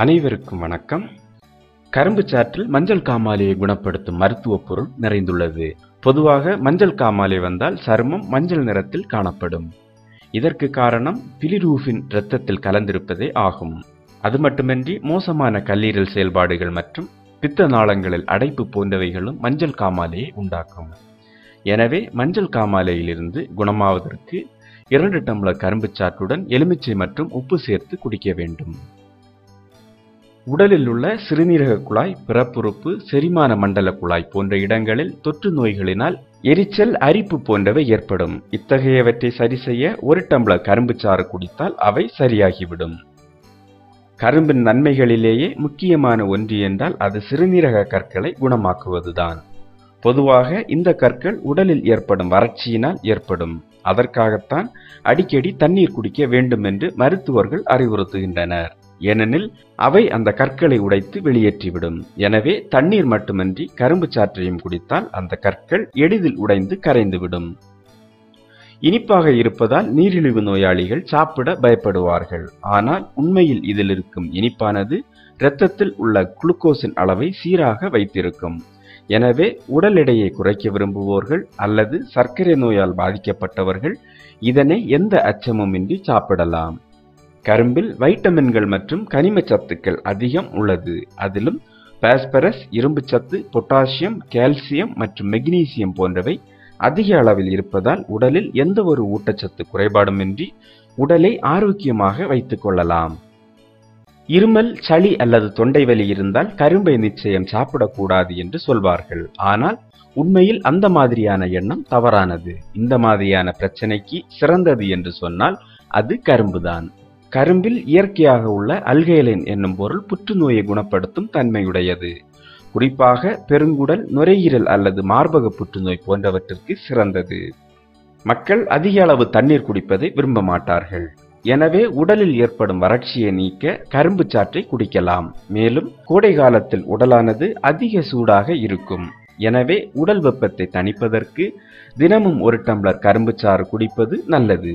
அனைவருக்கும் வணக்கம். கரும்பு சாற்றில் மஞ்சள் காமாலையை குணப்படுத்தும் மருத்துவ பொருள் நிறைந்துள்ளது. பொதுவாக மஞ்சள் காமாலை வந்தால் சருமம் மஞ்சள் நிறத்தில் காணப்படும். இதற்கு காரணம் பிலிரூஃபின் இரத்தத்தில் கலந்திருப்பதே ஆகும். அது மட்டுமின்றி மோசமான கல்லீரல் செயல்பாடுகள் மற்றும் பித்த நாளங்களில் அடைப்பு போன்றவைகளும் மஞ்சள் காமாலையை உண்டாக்கும். எனவே மஞ்சள் காமாலையிலிருந்து குணமாவதற்கு இரண்டு டம்ளர் கரும்புச் சாற்றுடன் எலுமிச்சை மற்றும் உப்பு சேர்த்து குடிக்க வேண்டும். உடலில் உள்ள சிறுநீரக குழாய் பிறப்புறுப்பு செரிமான மண்டல குழாய் போன்ற இடங்களில் தொற்று நோய்களினால் எரிச்சல் அரிப்பு போன்றவை ஏற்படும். இத்தகையவற்றை சரி செய்ய ஒரு டம்ளர் கரும்பு சாறு குடித்தால் அவை சரியாகிவிடும். கரும்பின் நன்மைகளிலேயே முக்கியமான ஒன்று என்றால் அது சிறுநீரக கற்களை குணமாக்குவதுதான். பொதுவாக இந்த கற்கள் உடலில் ஏற்படும் வறட்சியினால் ஏற்படும். அதற்காகத்தான் அடிக்கடி தண்ணீர் குடிக்க வேண்டும் என்று மருத்துவர்கள் அறிவுறுத்துகின்றனர். ஏனெனில் அவை அந்த கற்களை உடைத்து வெளியேற்றிவிடும். எனவே தண்ணீர் மட்டுமன்றி கரும்பு சாற்றையும் குடித்தால் அந்த கற்கள் எளிதில் உடைந்து கரைந்துவிடும். இனிப்பாக இருப்பதால் நீரிழிவு நோயாளிகள் சாப்பிட பயப்படுவார்கள். ஆனால் உண்மையில் இதில் இருக்கும் இனிப்பானது இரத்தத்தில் உள்ள குளுக்கோஸின் அளவை சீராக வைத்திருக்கும். எனவே உடல் எடையை குறைக்க விரும்புவோர்கள் அல்லது சர்க்கரை நோயால் பாதிக்கப்பட்டவர்கள் இதனை எந்த அச்சமுமின்றி சாப்பிடலாம். கரும்பில் வைட்டமின்கள் மற்றும் கனிம சத்துக்கள் அதிகம் உள்ளது. அதிலும் பாஸ்பரஸ் இரும்புச்சத்து பொட்டாசியம் கால்சியம் மற்றும் மெக்னீசியம் போன்றவை அதிக அளவில் இருப்பதால் உடலில் எந்த ஒரு ஊட்டச்சத்து குறைபாடுமின்றி உடலை ஆரோக்கியமாக வைத்துக் கொள்ளலாம். இருமல் சளி அல்லது தொண்டை வலி இருந்தால் கரும்பை நிச்சயம் சாப்பிடக்கூடாது என்று சொல்வார்கள். ஆனால் உண்மையில் அந்த மாதிரியான எண்ணம் தவறானது. இந்த மாதிரியான பிரச்சனைக்கு சிறந்தது என்று சொன்னால் அது கரும்புதான். கரும்பில் இயற்கையாக உள்ள அல்கைலின் என்னும் பொருள் புற்றுநோயை குணப்படுத்தும் தன்மையுடையது. குறிப்பாக பெருங்குடல் நுரையீரல் அல்லது மார்பக புற்றுநோய் போன்றவற்றிற்கு சிறந்தது. மக்கள் அதிக அளவு தண்ணீர் குடிப்பதை விரும்ப மாட்டார்கள். எனவே உடலில் ஏற்படும் வறட்சியை நீக்க கரும்பு சாற்றை குடிக்கலாம். மேலும் கோடை காலத்தில் உடலானது அதிக சூடாக இருக்கும். எனவே உடல் வெப்பத்தை தணிப்பதற்கு தினமும் ஒரு டம்ளர் கரும்பு சாறு குடிப்பது நல்லது.